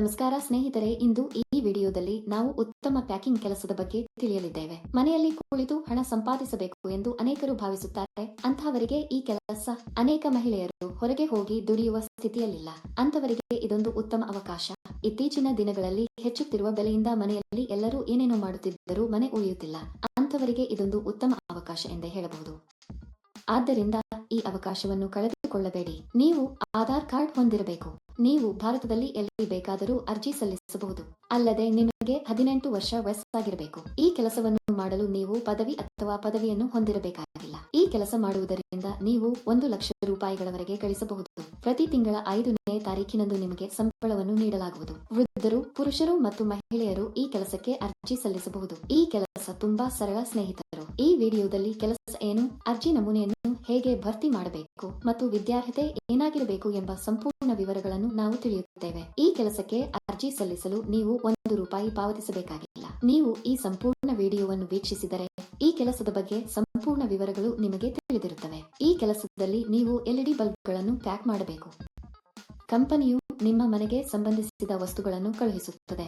ನಮಸ್ಕಾರ ಸ್ನೇಹಿತರೆ, ಇಂದು ಈ ವಿಡಿಯೋದಲ್ಲಿ ನಾವು ಉತ್ತಮ ಪ್ಯಾಕಿಂಗ್ ಕೆಲಸದ ಬಗ್ಗೆ ತಿಳಿಯಲಿದ್ದೇವೆ. ಮನೆಯಲ್ಲಿ ಕುಳಿತು ಹಣ ಸಂಪಾದಿಸಬೇಕು ಎಂದು ಅನೇಕರು ಭಾವಿಸುತ್ತಾರೆ. ಅಂತಹವರಿಗೆ ಈ ಕೆಲಸ ಅನೇಕ ಮಹಿಳೆಯರು ಹೊರಗೆ ಹೋಗಿ ದುಡಿಯುವ ಸ್ಥಿತಿಯಲ್ಲಿಲ್ಲ. ಅಂತವರಿಗೆ ಇದೊಂದು ಉತ್ತಮ ಅವಕಾಶ. ಇತ್ತೀಚಿನ ದಿನಗಳಲ್ಲಿ ಹೆಚ್ಚುತ್ತಿರುವ ಬೆಲೆಯಿಂದ ಮನೆಯಲ್ಲಿ ಎಲ್ಲರೂ ಏನೇನೋ ಮಾಡುತ್ತಿದ್ದರೂ ಮನೆ ಉಳಿಯುತ್ತಿಲ್ಲ. ಅಂತವರಿಗೆ ಇದೊಂದು ಉತ್ತಮ ಅವಕಾಶ ಎಂದೇ ಹೇಳಬಹುದು. ಆದ್ದರಿಂದ ಈ ಅವಕಾಶವನ್ನು ಕಳೆದುಕೊಳ್ಳಬೇಡಿ. ನೀವು ಆಧಾರ್ ಕಾರ್ಡ್ ಹೊಂದಿರಬೇಕು. ನೀವು ಭಾರತದಲ್ಲಿ ಎಲ್ಲಿ ಬೇಕಾದರೂ ಅರ್ಜಿ ಸಲ್ಲಿಸಬಹುದು. ಅಲ್ಲದೆ ನಿಮಗೆ ಹದಿನೆಂಟು ವರ್ಷ ವಯಸ್ಸಾಗಿರಬೇಕು. ಈ ಕೆಲಸವನ್ನು ಮಾಡಲು ನೀವು ಪದವಿ ಅಥವಾ ಪದವಿಯನ್ನು ಹೊಂದಿರಬೇಕಾಗಿಲ್ಲ. ಈ ಕೆಲಸ ಮಾಡುವುದರಿಂದ ನೀವು ಒಂದು ಲಕ್ಷ ರೂಪಾಯಿಗಳವರೆಗೆ ಗಳಿಸಬಹುದು. ಪ್ರತಿ ತಿಂಗಳ ಐದನೇ ತಾರೀಕಿನಂದು ನಿಮಗೆ ಸಂಬಳವನ್ನು ನೀಡಲಾಗುವುದು. ವೃದ್ಧರು, ಪುರುಷರು ಮತ್ತು ಮಹಿಳೆಯರು ಈ ಕೆಲಸಕ್ಕೆ ಅರ್ಜಿ ಸಲ್ಲಿಸಬಹುದು. ಈ ಕೆಲಸ ತುಂಬಾ ಸರಳ ಸ್ನೇಹಿತರು. ಈ ವಿಡಿಯೋದಲ್ಲಿ ಕೆಲಸ ಏನು, ಅರ್ಜಿ ನಮೂನೆಯನ್ನು ಹೇಗೆ ಭರ್ತಿ ಮಾಡಬೇಕು ಮತ್ತು ವಿದ್ಯಾರ್ಹತೆ ಏನಾಗಿರಬೇಕು ಎಂಬ ಸಂಪೂರ್ಣ ವಿವರಗಳನ್ನು ನಾವು ತಿಳಿಯುತ್ತೇವೆ. ಈ ಕೆಲಸಕ್ಕೆ ಅರ್ಜಿ ಸಲ್ಲಿಸಲು ನೀವು ಒಂದು ರೂಪಾಯಿ ಪಾವತಿಸಬೇಕಾಗಿಲ್ಲ. ನೀವು ಈ ಸಂಪೂರ್ಣ ವಿಡಿಯೋವನ್ನು ವೀಕ್ಷಿಸಿದರೆ ಈ ಕೆಲಸದ ಬಗ್ಗೆ ಸಂಪೂರ್ಣ ವಿವರಗಳು ನಿಮಗೆ ತಿಳಿದಿರುತ್ತವೆ. ಈ ಕೆಲಸದಲ್ಲಿ ನೀವು ಎಲ್ಇಡಿ ಬಲ್ಬ್ಗಳನ್ನು ಪ್ಯಾಕ್ ಮಾಡಬೇಕು. ಕಂಪನಿಯು ನಿಮ್ಮ ಮನೆಗೆ ಸಂಬಂಧಿಸಿದ ವಸ್ತುಗಳನ್ನು ಕಳುಹಿಸುತ್ತದೆ.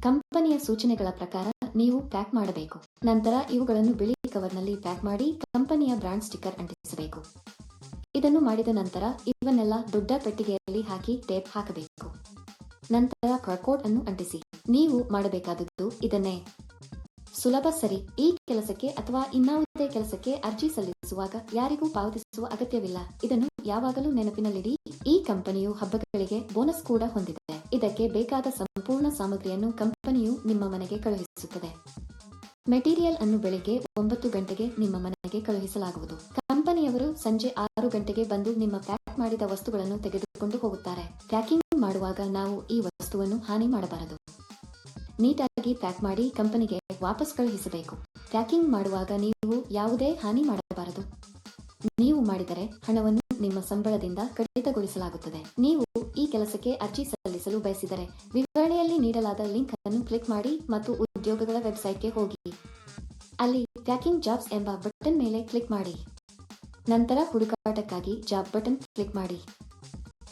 ಕಂಪನಿಯ ಸೂಚನೆಗಳ ಪ್ರಕಾರ ನೀವು ಪ್ಯಾಕ್ ಮಾಡಬೇಕು. ನಂತರ ಇವುಗಳನ್ನು ಬಿಳಿ ಕವರ್ನಲ್ಲಿ ಪ್ಯಾಕ್ ಮಾಡಿ ಕಂಪನಿಯ ಬ್ರಾಂಡ್ ಸ್ಟಿಕ್ಕರ್ ಅಂಟಿಸಬೇಕು. ಇದನ್ನು ಮಾಡಿದ ನಂತರ ಇವನ್ನೆಲ್ಲ ದೊಡ್ಡ ಪೆಟ್ಟಿಗೆಯಲ್ಲಿ ಹಾಕಿ ಟೇಪ್ ಹಾಕಬೇಕು. ನಂತರ ಕರ್ಕೋಟ್ ಅನ್ನು ಅಂಟಿಸಿ. ನೀವು ಮಾಡಬೇಕಾದದ್ದು ಇದನ್ನೇ. ಸುಲಭ ಸರಿ. ಈ ಕೆಲಸಕ್ಕೆ ಅಥವಾ ಇನ್ನಾವುದೇ ಕೆಲಸಕ್ಕೆ ಅರ್ಜಿ ಸಲ್ಲಿಸುವಾಗ ಯಾರಿಗೂ ಪಾವತಿಸುವ ಅಗತ್ಯವಿಲ್ಲ. ಇದನ್ನು ಯಾವಾಗಲೂ ನೆನಪಿನಲ್ಲಿಡಿ. ಈ ಕಂಪನಿಯು ಹಬ್ಬಗಳಿಗೆ ಬೋನಸ್ ಕೂಡ ಹೊಂದಿದೆ. ಇದಕ್ಕೆ ಬೇಕಾದ ಸಂಪೂರ್ಣ ಸಾಮಗ್ರಿಯನ್ನು ಕಂಪನಿಯು ನಿಮ್ಮ ಮನೆಗೆ ಕಳುಹಿಸುತ್ತದೆ. ಮೆಟೀರಿಯಲ್ ಅನ್ನು ಬೆಳಿಗ್ಗೆ ಒಂಬತ್ತು ಗಂಟೆಗೆ ನಿಮ್ಮ ಮನೆಗೆ ಕಳುಹಿಸಲಾಗುವುದು. ಕಂಪನಿಯವರು ಸಂಜೆ ಆರು ಗಂಟೆಗೆ ಬಂದು ನಿಮ್ಮ ಪ್ಯಾಕ್ ಮಾಡಿದ ವಸ್ತುಗಳನ್ನು ತೆಗೆದುಕೊಂಡು ಹೋಗುತ್ತಾರೆ. ಪ್ಯಾಕಿಂಗ್ ಮಾಡುವಾಗ ನಾವು ಈ ವಸ್ತುವನ್ನು ಹಾನಿ ಮಾಡಬಾರದು. ನೀಟಾಗಿ ಪ್ಯಾಕ್ ಮಾಡಿ ಕಂಪನಿಗೆ ವಾಪಸ್ ಕಳುಹಿಸಬೇಕು. ಪ್ಯಾಕಿಂಗ್ ಮಾಡುವಾಗ ನೀವು ಯಾವುದೇ ಹಾನಿ ಮಾಡಬಾರದು. ನೀವು ಮಾಡಿದರೆ ಹಣವನ್ನು ನಿಮ್ಮ ಸಂಬಳದಿಂದ ಕಡಿತಗೊಳಿಸಲಾಗುತ್ತದೆ. ನೀವು ಈ ಕೆಲಸಕ್ಕೆ ಅರ್ಜಿ ಸಲ್ಲಿಸಲು ಬಯಸಿದರೆ ವಿವರಣೆಯಲ್ಲಿ ನೀಡಲಾದ ಲಿಂಕ್ ಅನ್ನು ಕ್ಲಿಕ್ ಮಾಡಿ ಮತ್ತು ಉದ್ಯೋಗಗಳ ವೆಬ್ಸೈಟ್ಗೆ ಹೋಗಿ. ಅಲ್ಲಿ ಪ್ಯಾಕಿಂಗ್ ಜಾಬ್ಸ್ ಎಂಬ ಬಟನ್ ಮೇಲೆ ಕ್ಲಿಕ್ ಮಾಡಿ. ನಂತರ ಹುಡುಕಾಟಕ್ಕಾಗಿ ಜಾಬ್ ಬಟನ್ ಕ್ಲಿಕ್ ಮಾಡಿ.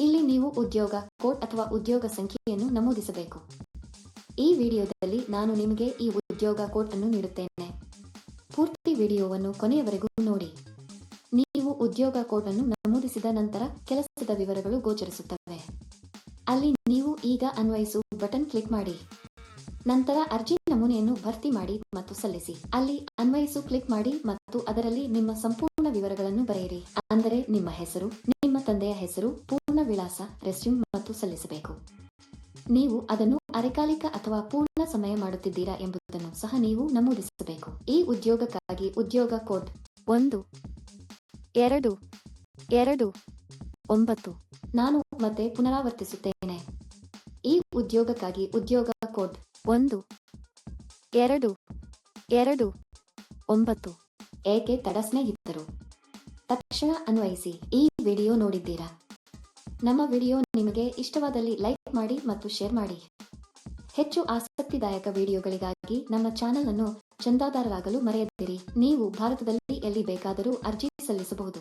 ಇಲ್ಲಿ ನೀವು ಉದ್ಯೋಗ ಕೋಡ್ ಅಥವಾ ಉದ್ಯೋಗ ಸಂಖ್ಯೆಯನ್ನು ನಮೂದಿಸಬೇಕು. ಈ ವಿಡಿಯೋದಲ್ಲಿ ನಾನು ನಿಮಗೆ ಈ ಉದ್ಯೋಗ ಕೋಡ್ ಅನ್ನು ನೀಡುತ್ತೇನೆ. ಪೂರ್ತಿ ವಿಡಿಯೋವನ್ನು ಕೊನೆಯವರೆಗೂ ನೋಡಿ. ನೀವು ಉದ್ಯೋಗ ಕೋಡ್ ಅನ್ನು ನಮೂದಿಸಿದ ನಂತರ ಕೆಲಸದ ವಿವರಗಳು ಗೋಚರಿಸುತ್ತವೆ. ಅಲ್ಲಿ ಈಗ ಅನ್ವಯಿಸು ಬಟನ್ ಕ್ಲಿಕ್ ಮಾಡಿ. ನಂತರ ಅರ್ಜಿ ನಮೂನೆಯನ್ನು ಭರ್ತಿ ಮಾಡಿ ಮತ್ತು ಸಲ್ಲಿಸಿ. ಅಲ್ಲಿ ಅನ್ವಯಿಸು ಕ್ಲಿಕ್ ಮಾಡಿ ಮತ್ತು ಅದರಲ್ಲಿ ನಿಮ್ಮ ಸಂಪೂರ್ಣ ವಿವರಗಳನ್ನು ಬರೆಯಿರಿ. ಅಂದರೆ ನಿಮ್ಮ ಹೆಸರು, ನಿಮ್ಮ ತಂದೆಯ ಹೆಸರು, ಪೂರ್ಣ ವಿಳಾಸ, ರೆಸ್ಯೂಮ್ ಮತ್ತು ಸಲ್ಲಿಸಬೇಕು. ನೀವು ಅದನ್ನು ಅರೆಕಾಲಿಕ ಅಥವಾ ಪೂರ್ಣ ಸಮಯ ಮಾಡುತ್ತಿದ್ದೀರಾ ಎಂಬುದನ್ನು ಸಹ ನೀವು ನಮೂದಿಸಬೇಕು. ಈ ಉದ್ಯೋಗಕ್ಕಾಗಿ ಉದ್ಯೋಗ ಕೋಡ್ ಒಂದು, ಎರಡು ಎರಡು, ಒಂಬತ್ತು ನಾನು ಮತ್ತೆ ಪುನರಾವರ್ತಿಸುತ್ತೇನೆ. ಉದ್ಯೋಗಕ್ಕಾಗಿ ಉದ್ಯೋಗ ಕೋಡ್ ಒಂದು, ಎರಡು ಎರಡು, ಒಂಬತ್ತು ಏಕೆ ತಡಸ್ನೇಹಿತರು ತಕ್ಷಣ ಅನ್ವಯಿಸಿ ಈ ವಿಡಿಯೋ ನೋಡಿದ್ದೀರಾ? ನಮ್ಮ ವಿಡಿಯೋ ನಿಮಗೆ ಇಷ್ಟವಾದಲ್ಲಿ ಲೈಕ್ ಮಾಡಿ ಮತ್ತು ಶೇರ್ ಮಾಡಿ. ಹೆಚ್ಚು ಆಸಕ್ತಿದಾಯಕ ವಿಡಿಯೋಗಳಿಗಾಗಿ ನಮ್ಮ ಚಾನೆಲ್ ಅನ್ನು ಚಂದಾದಾರರಾಗಲು ಮರೆಯದಿರಿ. ನೀವು ಭಾರತದಲ್ಲಿ ಎಲ್ಲಿ ಬೇಕಾದರೂ ಅರ್ಜಿ ಸಲ್ಲಿಸಬಹುದು.